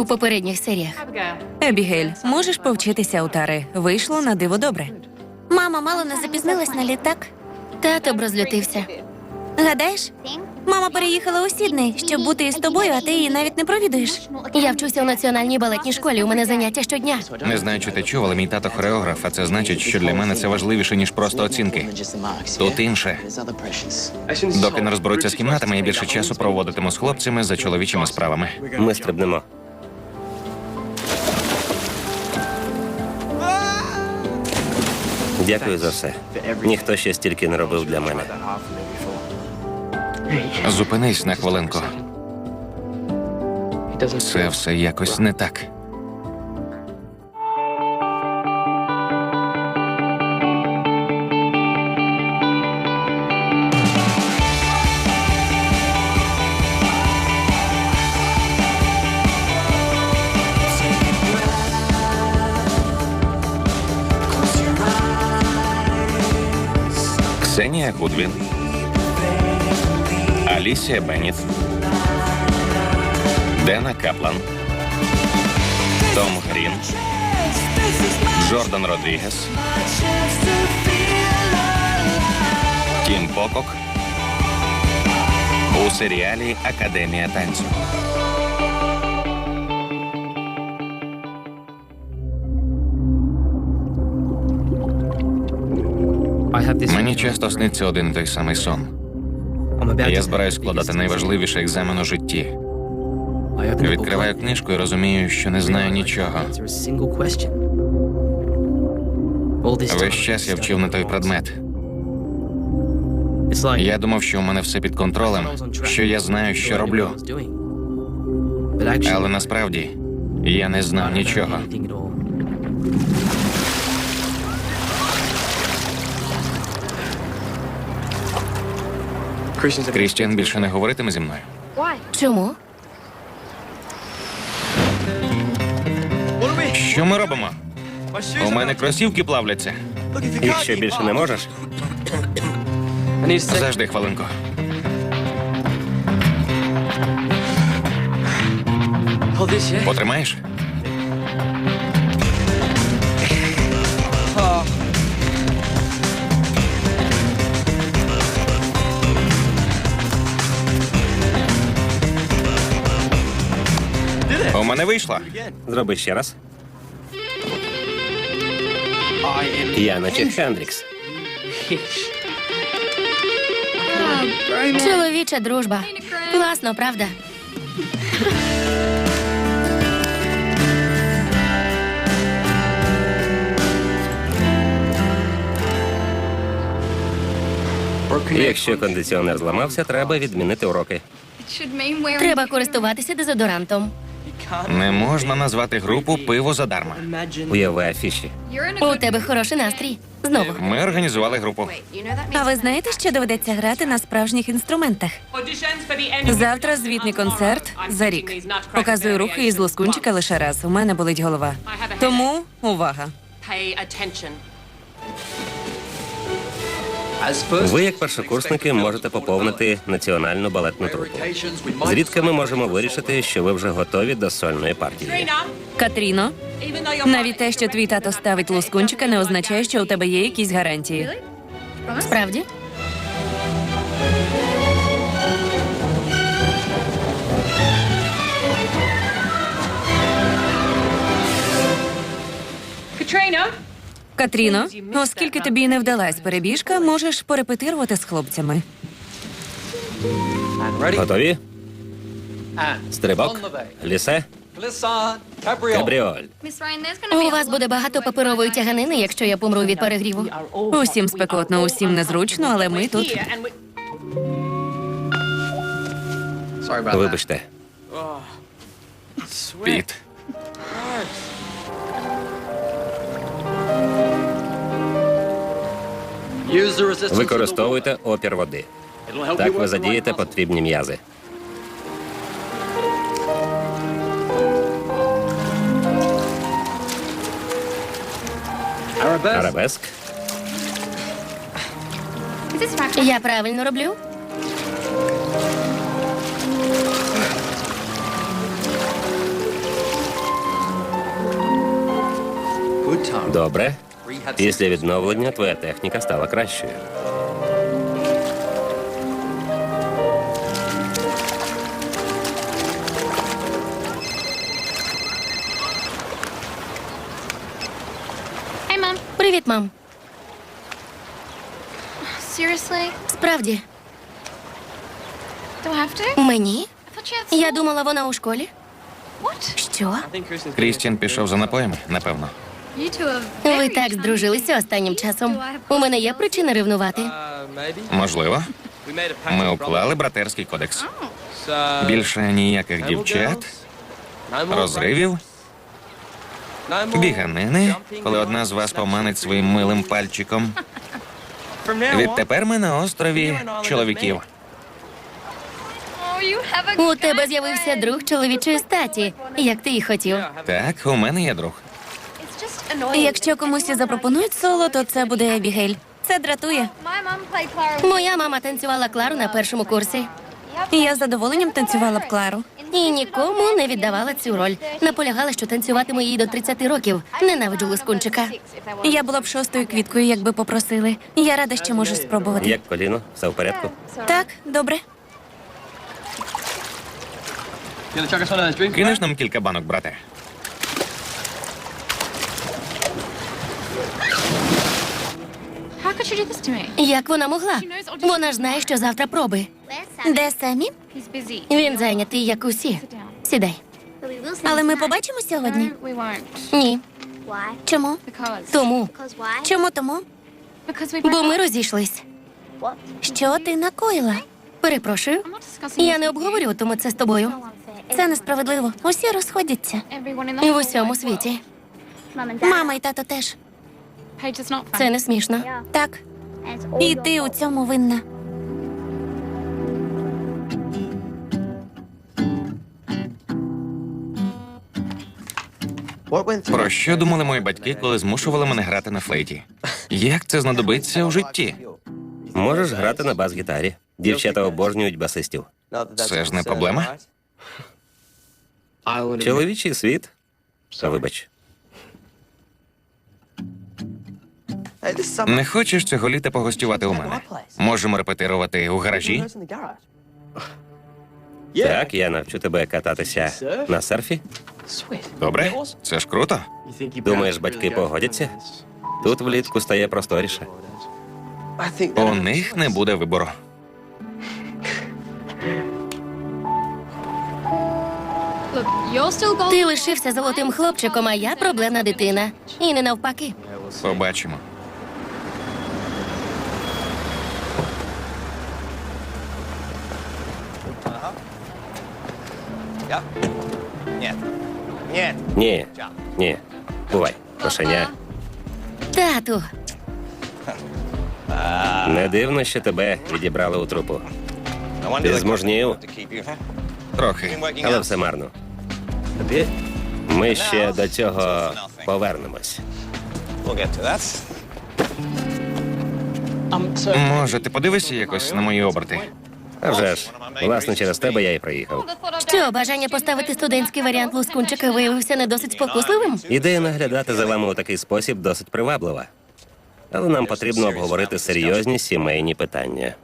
У попередніх серіях. Ебігель, можеш повчитися у тари. Вийшло на диво добре. Мама мало не запізнилась на літак. Тато б розлютився. Гадаєш? Мама переїхала у Сідней, щоб бути із тобою, а ти її навіть не провідуєш. Я вчуся у національній балетній школі. У мене заняття щодня. Не знаю, чи ти чув, але мій тато хореограф, а це значить, що для мене це важливіше, ніж просто оцінки. Тут інше. Доки не розберуться з кімнатами, я більше часу проводитиму з хлопцями за чоловічими справами. Ми стрибнемо. Дякую за все. Ніхто ще стільки не робив для мене. Зупинись на хвилинку. Це все якось не так. Ксенія Гудвін. Алісія Бенніт. Дена Каплан. Том Грін. Джордан Родрігес. Тім Покок. У серіалі Академія танцю. Мені часто сниться один той самий сон. Я збираюсь складати найважливіший екзамен у житті. Відкриваю книжку і розумію, що не знаю нічого. Весь час я вчив на той предмет. Я думав, що у мене все під контролем, що я знаю, що роблю. Але насправді я не знав нічого. Крістіан більше не говоритиме зі мною. Чому? Що ми робимо? У мене кросівки плавляться. Якщо більше не можеш, Завжди хвилинку. Потримаєш? Мене вийшло. зроби ще раз. Я наче Хендрікс. Чоловіча дружба. Класно, правда? Якщо кондиціонер зламався, треба відмінити уроки. Треба користуватися дезодорантом. Не можна назвати групу пиво задарма. Уяви афіші. У тебе хороший настрій. Знову. Ми організували групу. А ви знаєте, що доведеться грати на справжніх інструментах? Завтра звітний концерт за рік. Показую рухи із лоскунчика лише раз. У мене болить голова. Тому увага. Ви, як першокурсники, можете поповнити національну балетну трупу. Зрідка ми можемо вирішити, що ви вже готові до сольної партії. Катріно, навіть те, що твій тато ставить лоскунчика, не означає, що у тебе є якісь гарантії. Справді? Катріно, оскільки тобі не вдалась перебіжка, можеш порепетирувати з хлопцями. Готові? Стрибок, лісе, кабріоль. У вас буде багато паперової тяганини, якщо я помру від перегріву. Усім спекотно, усім незручно, але ми тут. Вибачте, Піт. Використовуйте опір води. Так ви задієте потрібні м'язи. Арабеск. Я правильно роблю. Добре. Після відновлення твоя техніка стала кращою. Hey, Привіт, мам. Seriously? Справді, Do I have to? мені? I thought you had Я думала, вона у школі. What? Що? Крістін пішов за напоями, напевно. Ви так здружилися останнім часом. У мене є причини ревнувати. Можливо, ми уклали братерський кодекс. Більше ніяких дівчат, розривів, біганини, коли одна з вас поманить своїм милим пальчиком. Відтепер ми на острові чоловіків. У тебе з'явився друг чоловічої статі, як ти і хотів. Так, у мене є друг. Annoying. Якщо комусь і запропонують соло, то це буде Ебігель. Це дратує. Моя мама танцювала Клару на першому курсі І я з задоволенням танцювала б Клару. і нікому не віддавала цю роль. Наполягала, що танцюватиме їй до 30 років. Ненавиджу лискунчика. Я була б шостою квіткою, якби попросили. Я рада, що можу спробувати. Як коліно? Все в порядку? Так, добре. Кинеш нам кілька банок, брате? How could she do this to me? Як вона могла? Вона ж знає, що завтра проби. Де самі? Він зайнятий, як усі. Сідай. Але ми побачимо сьогодні. Ні. Чому? Тому. Чому тому? Бо ми розійшлись. Що ти накоїла? Перепрошую. Я не обговорюватиму це з тобою. Це несправедливо. Усі розходяться. В усьому світі. Мама і тато теж. Це не смішно. Так. І ти у цьому винна. Про що думали мої батьки, коли змушували мене грати на флейті? Як це знадобиться у житті? Можеш грати на бас-гітарі. Дівчата обожнюють басистів. Це ж не проблема. Чоловічий світ. Вибач. Не хочеш цього літа погостювати у мене? Можемо репетирувати у гаражі? Так, я навчу тебе кататися на серфі. Добре, це ж круто. Думаєш, батьки погодяться? Тут влітку стає просторіше. У них не буде вибору. Ти лишився золотим хлопчиком, а я проблемна дитина. І не навпаки. Побачимо. Ні, ні. Бувай, кошеня. Тату, Не дивно, що тебе відібрали у трупу. Ти зможнів, Трохи. але все марно. Ми ще до цього повернемось. Може, ти подивишся якось на мої оберти? А вже ж, власне, через тебе я і приїхав. що бажання поставити студентський варіант лускунчика виявився не досить спокусливим? Ідея наглядати за вами у такий спосіб досить приваблива. Але нам потрібно обговорити серйозні сімейні питання.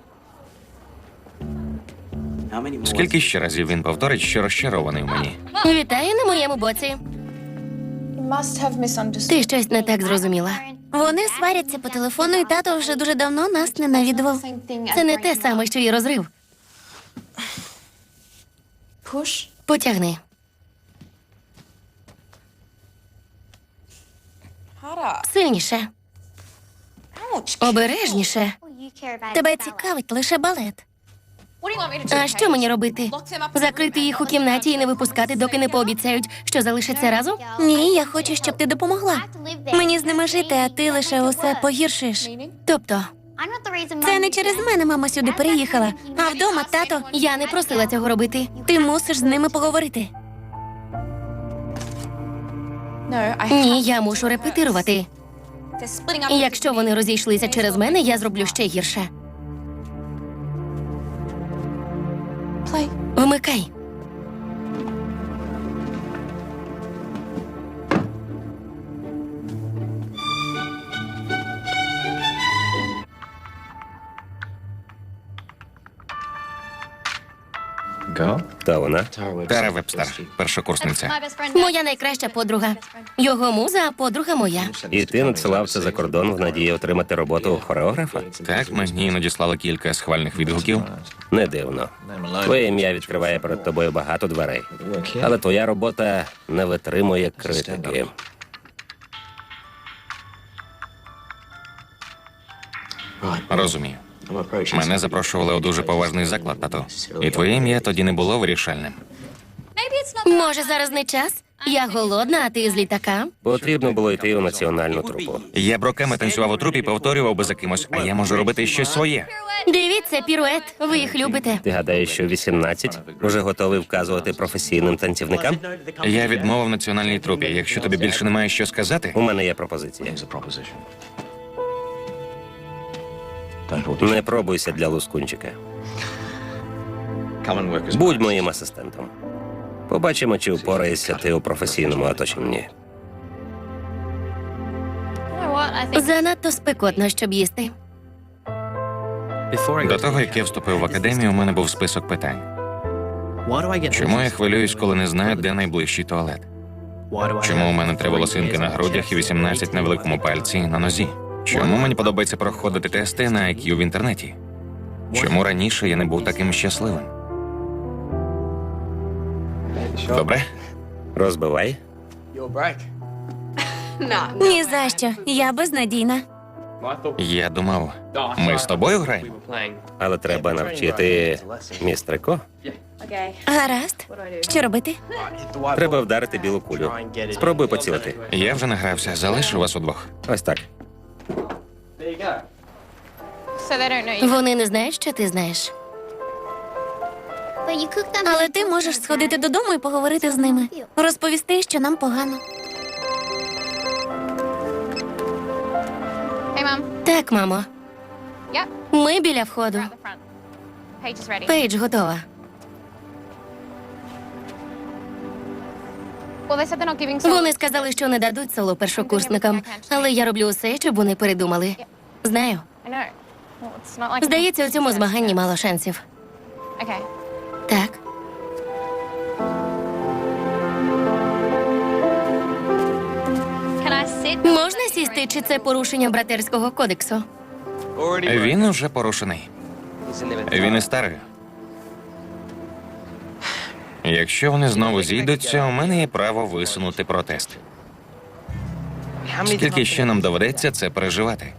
Скільки ще разів він повторить, що розчарований в мені? Вітаю на моєму боці. Ти щось не так зрозуміла. Вони сваряться по телефону, і тато вже дуже давно нас не навідував. Same Це не те саме, що і розрив. Push. Потягни. Harder. Сильніше. Ouch. Обережніше. Тебе цікавить лише балет. What do you want me to do? А що мені робити? Lock them up in the Закрити room їх у кімнаті і не випускати, доки не пообіцяють, що залишаться разом? Ні, я хочу, щоб ти допомогла. Мені з ними жити, а ти лише усе погіршиш. Тобто, Це не через мене мама сюди переїхала. А вдома тато, я не просила цього робити. ти мусиш з ними поговорити. Ні, я мушу репетирувати. Якщо вони розійшлися через мене, я зроблю ще гірше. Вмикай. Хто вона? Тара Вебстер, першокурсниця. Моя найкраща подруга. Його муза, а подруга моя. І ти надсилав це за кордон в надії отримати роботу хореографа? Так, мені надіслали кілька схвальних відгуків. Не дивно. Твоє ім'я відкриває перед тобою багато дверей. Але твоя робота не витримує критики. Розумію. Мене запрошували у дуже поважний заклад, тато. І твоє ім'я тоді не було вирішальним. Може, зараз не час? Я голодна, а ти з літака? Потрібно було йти у національну трупу. Я б роками танцював у трупі, повторював би за кимось, а я можу робити щось своє. Дивіться, пірует, ви їх любите. Ти гадаєш, що 18 вже готовий вказувати професійним танцівникам? Я відмовив національній трупі. Якщо тобі більше немає що сказати, У мене є пропозиція. Не пробуйся для лускунчика. Будь моїм асистентом. Побачимо, чи впораєшся ти у професійному оточенні. Занадто спекотно, щоб їсти. до того як я вступив в академію, у мене був список питань. Чому я хвилююсь, коли не знаю, де найближчий туалет? Чому у мене три волосинки на грудях і 18 на великому пальці і на нозі? Чому мені подобається проходити тести на IQ в інтернеті? Чому раніше я не був таким щасливим? Добре? Розбивай. Ні за що. Я безнадійна. Я думав, ми з тобою граємо. Але треба навчити містрико. Гаразд. Що робити? Треба вдарити білу кулю. Спробуй поцілити. Я вже награвся, залишу вас удвох. Ось так. Вони не знають, що ти знаєш. Але ти можеш сходити додому і поговорити з ними. Розповісти, що нам погано. Так, мамо. Ми біля входу. Пейдж готова. Вони сказали, що не дадуть соло першокурсникам, але я роблю усе, щоб вони передумали. Знаю. Здається, у цьому змаганні мало шансів. Так. Можна сісти, чи це порушення братерського кодексу? Він уже порушений. Він і старий. Якщо вони знову зійдуться, у мене є право висунути протест. Скільки ще нам доведеться це переживати?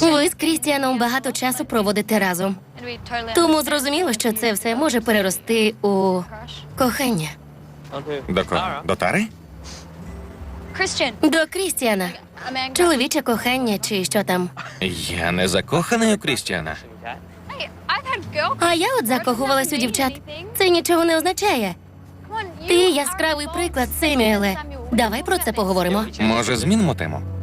Ви з Крістіаном багато часу проводите разом. Тому зрозуміло, що це все може перерости у кохання. До кого? До тари? До Крістіана. Чоловіче кохання чи що там. Я не закоханий у Крістіана. А я от закохувалась у дівчат. Це нічого не означає. Ти яскравий приклад. Семюеле. Давай про це поговоримо. Може, змінимо тему?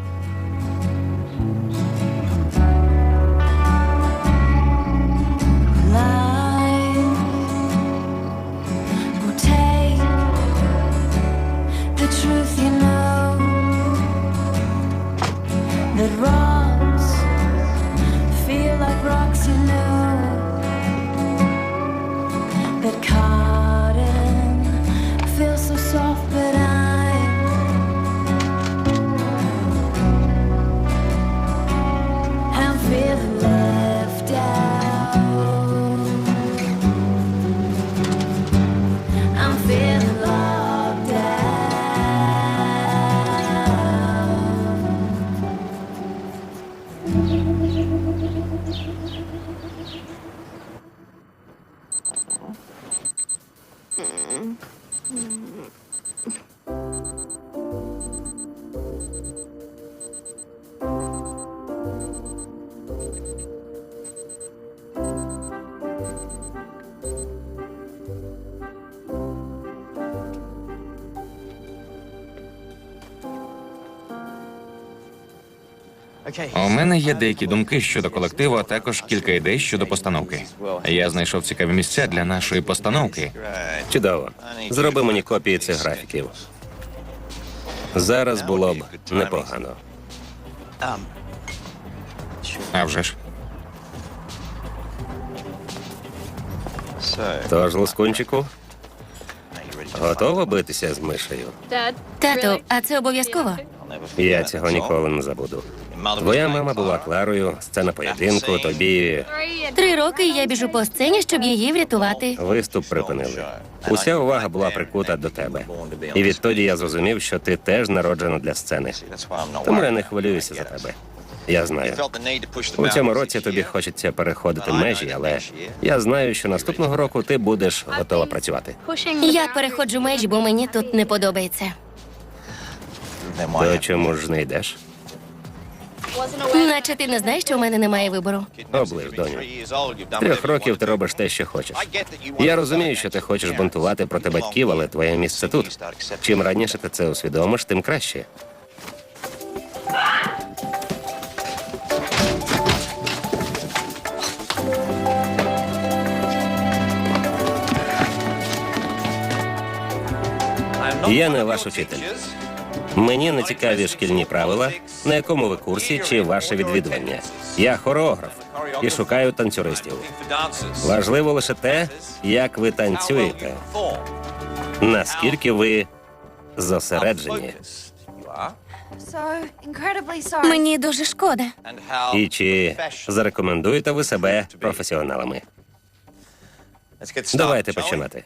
У мене є деякі думки щодо колективу, а також кілька ідей щодо постановки. Я знайшов цікаві місця для нашої постановки. Чудово. Зроби мені копії цих графіків. Зараз було б непогано. А вже ж. Тож, лускунчику, готова битися з мишею? Тату, а це обов'язково? Я цього ніколи не забуду. Твоя мама була Кларою, сцена поєдинку, тобі Три роки я біжу по сцені, щоб її врятувати. виступ припинили. Уся увага була прикута до тебе. І відтоді я зрозумів, що ти теж народжена для сцени. Тому я не хвилююся за тебе. Я знаю. У цьому році тобі хочеться переходити межі, але я знаю, що наступного року ти будеш готова працювати. Я переходжу межі, бо мені тут не подобається. То чому ж не йдеш? Наче ти не знаєш, що в мене немає вибору. Оближ, доню. Трьох років ти робиш те, що хочеш. Я розумію, що ти хочеш бунтувати проти батьків, але твоє місце тут. Чим раніше ти це усвідомиш, тим краще. Я не ваш учитель. Мені не цікаві шкільні правила, на якому ви курсі чи ваше відвідування. Я хореограф і шукаю танцюристів. Важливо лише те, як ви танцюєте, наскільки ви зосереджені. Мені дуже шкода. і чи зарекомендуєте ви себе професіоналами. Давайте починати.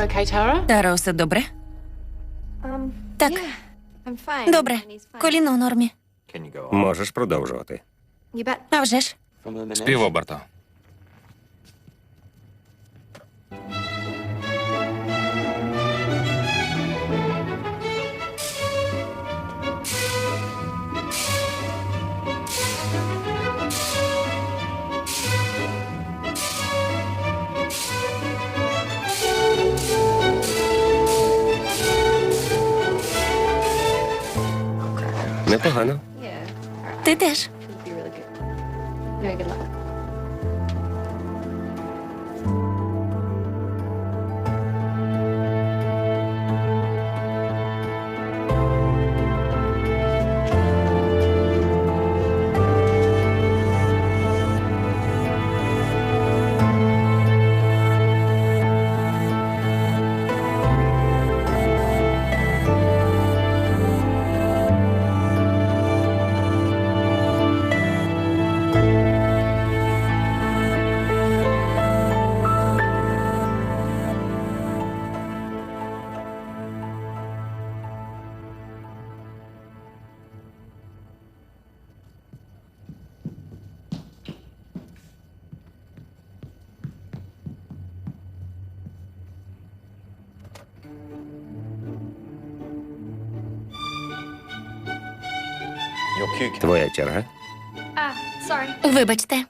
You okay, Tara? Таро, все добре? Um, Так, добре. Коліно у нормі. Можеш продовжувати. А вже ж. Співоберто. Твоя черга. Вибачте.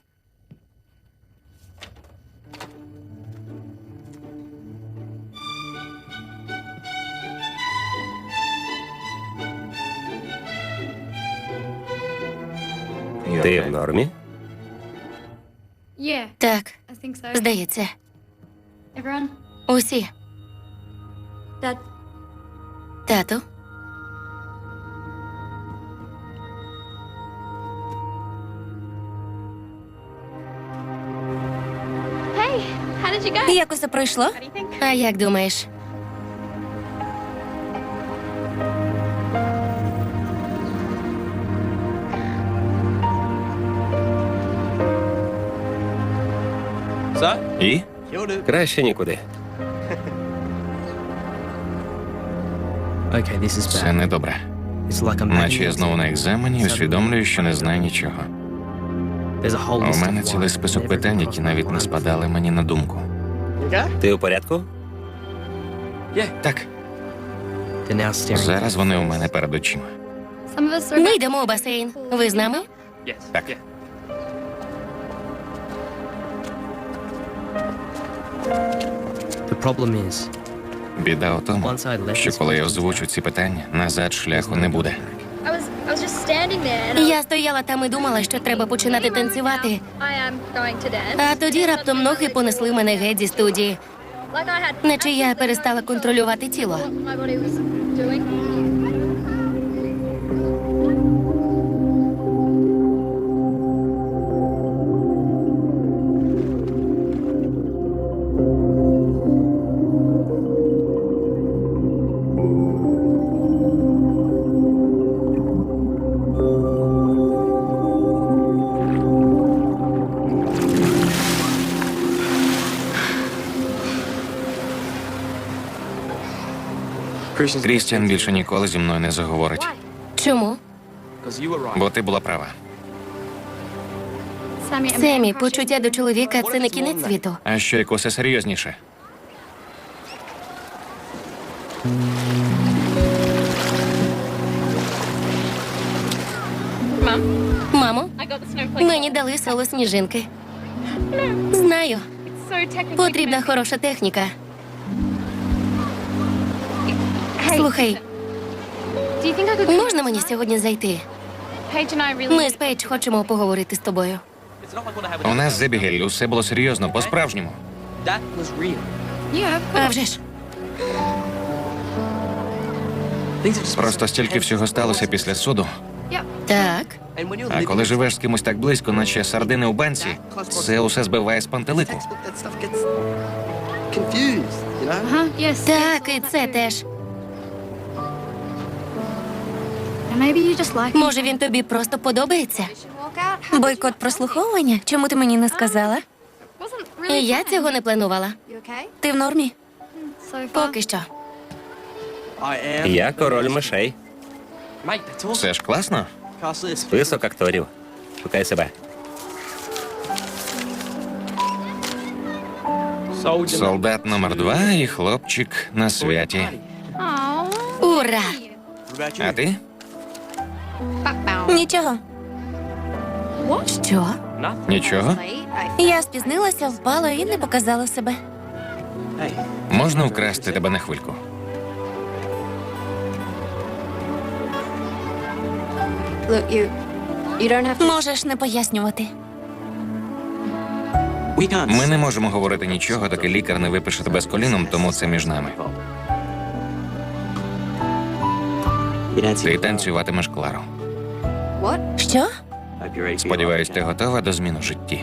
Ти в нормі? Так, здається. Усі. Тату. Як усе пройшло? А як думаєш? І? Краще нікуди. Це не добре. Наче я знову на екзамені і усвідомлюю, що не знаю нічого. У мене цілий список питань, які навіть не спадали мені на думку. Ти у порядку? Так, зараз вони у мене перед очима. Ми йдемо у басейн. Ви з нами? Так. Біда у тому, що коли я озвучу ці питання, назад шляху не буде. Я стояла там і думала, що треба починати танцювати. А тоді раптом ноги понесли мене геть зі студії, наче я перестала контролювати тіло. Крістіан більше ніколи зі мною не заговорить, Чому? бо ти була права. Семі, почуття до чоловіка це не кінець світу. А що якось серйозніше? Мамо, мені дали соло сніжинки. Знаю, потрібна хороша техніка. Слухай, можна мені сьогодні зайти? Ми з Пейдж хочемо поговорити з тобою. У нас з Ебігель усе було серйозно, по-справжньому. А вже ж, Просто стільки всього сталося після суду. Так. А коли живеш з кимось так близько, наче сардини у банці, це усе збиває з пантелику. Так, і це теж. Може, він тобі просто подобається? Бойкот прослуховування? Чому ти мені не сказала? І я цього не планувала. Ти в нормі? Поки що. Я король мишей. Це ж класно. Список акторів. Шукай себе. Солдат номер два і хлопчик на святі. Ура! А ти? Нічого. Що? Нічого? Я спізнилася, впала і не показала себе. Можна вкрасти тебе на хвильку? Можеш не пояснювати. Ми не можемо говорити нічого, доки лікар не випише тебе з коліном, тому це між нами. Ти танцюватимеш Клару. Що? Сподіваюсь, ти готова до змін у житті.